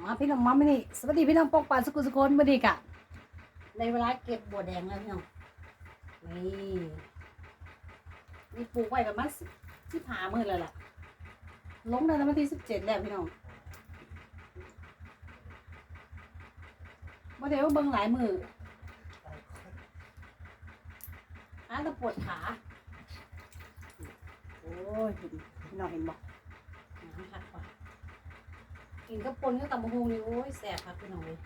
มาพี่น้องมาไม่นี่สวัสดีพี่น้องปกปานสกุลสกุลมาดีกะในเวลาเก็บบัวแดงแล้วพี่น้องนี่นี่ปลูกไว้ประมาณสิที่ผามือเลยล่ะลงได้แล้ววันที่สิบเจ็ดแล้วพี่น้องมาเดี๋ยวเบิ่งหลายมืออาจะปวดขาโอ้ยพี่น้องเห็นบอกน้ำพักว่ะ กินกับปนกับตำบักฮงนี่โอ้ยแสบครับพี่น้องเลย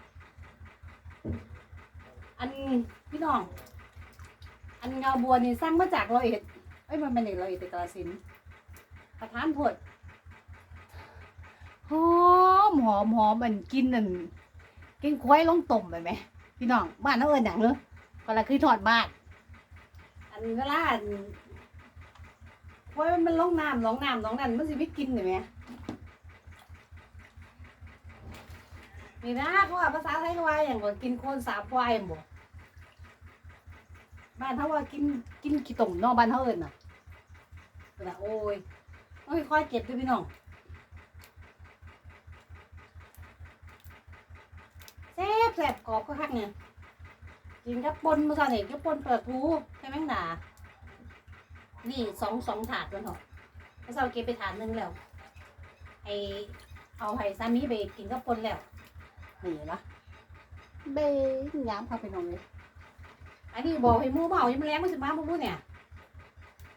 อันพี่น้อง อันเงาบัวนี่สร้างมาจากร้อยเอ็ดเอ้ยมันเป็นเด็กร้อยเอ็ดแต่กาฬสินธุ์ประธานผดหอมหอมหอมมันกินนั่นกินควายลงต้มไปไหมพี่น้องบ้านเขาเอิญอย่างเนอะก็ละคือทอดบ้านอันเวลาควายมันลงน้ำลงน้ำลงนั่นมันสิไม่กินเลยไหม นี่นะเขาว่าภาษาไทยเขาว่าอย่างบ่กินโคนสาบควายบ่บ้านเขาว่ากินกินขี้ต่มเนอกบ้านเขาเอิ้นน่ะแต่โอ้ยโอ้ยค่อยเก็บด้วยพี่น้องแซ่บแซ่บกรอบก็คักเนี่ยกินกับปนมาซะเนี่ยกับปนเปลือกรูใช่ไหมงดานี่สองสองถาดแล้วเถอะพระเจ้าเก็บไปถาดหนึงแล้วไอเอาให้สามีไปกินกับปนแล้ว นี่ละเบ้ยย้ำเข้าไปนอนเลยอันนี้บอกให้หมูเบาให้มันแรงมันสิมาหมูเนี่ย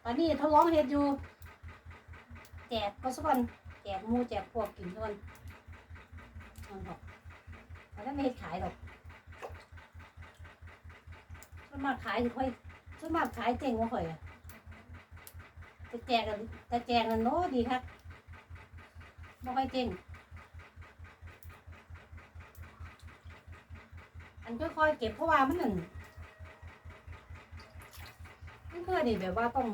ตอนนี้ทดลองเฮ็ดอยู่ แจกก็สักวันแจกหมูแจกพวกกินสักวันนั่นหรอกแล้วไม่เฮ็ดขายหรอกส่วนมากขายสิค่อยส่วนมากขายเจ๋งกว่าข่อยอะจะแจกกันจะแจกกันโน้ดีครับบ่ค่อยเจ๋ง อันค่อยๆเก็บเพราะว่ามันหนั่นมันคือดิแบบว่าต้อง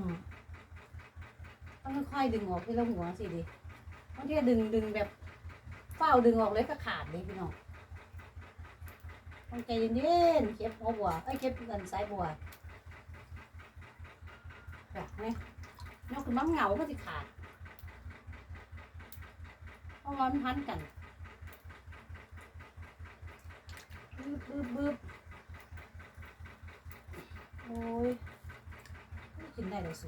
ต้องค่อยๆดึงออกที่เราหัวสิดิบางทีดึงดึงแบบเฝ้าดึงออกเลยก็ขาดเลยพี่น้องต้องใจเย็นๆเก็บหัวบัวเอ้ยเก็บเงินสายบัวแบบนี้นกขึ้นมาเหงาก็จะขาดเพราะว่ามันพันกัน บึบบึบบึบโอ้ยกินได้เลยสู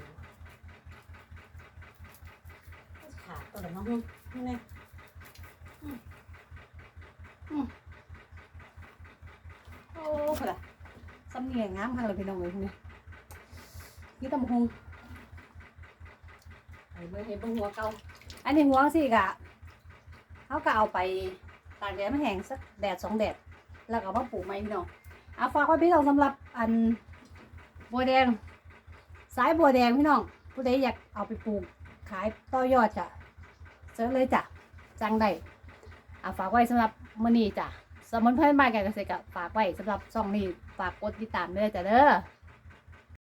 ขาดตัวละมั้งนี่ไงอืมอืมโอ้พอละสำเนียงงามค่ะเลยพี่น้องเลยทีนี้นี่ตำหงไอ้เมื่อเห็นบนหัวเก่าอันนี้หัวสิกะเขาก็เอาไปตากแดดไม่แห้งสักแดดสองแดด แล้วก็มาปลูกไม้พี่น้องเอาฝากไว้พี่น้องสำหรับอันบัวแดง สายบัวแดงพี่น้องผู้ใดอยากเอาไปปลูกขายต่อยอดจ้ะเซิร์ชเลยจ้ะจังได้เอาฝากไว้สำหรับมื้อนี้จ้ะสมุนไพรบ้านแกเกษตรก็ฝากไว้สำหรับช่องนี้ฝากกดติดตามเด้อจ้ะเด้อ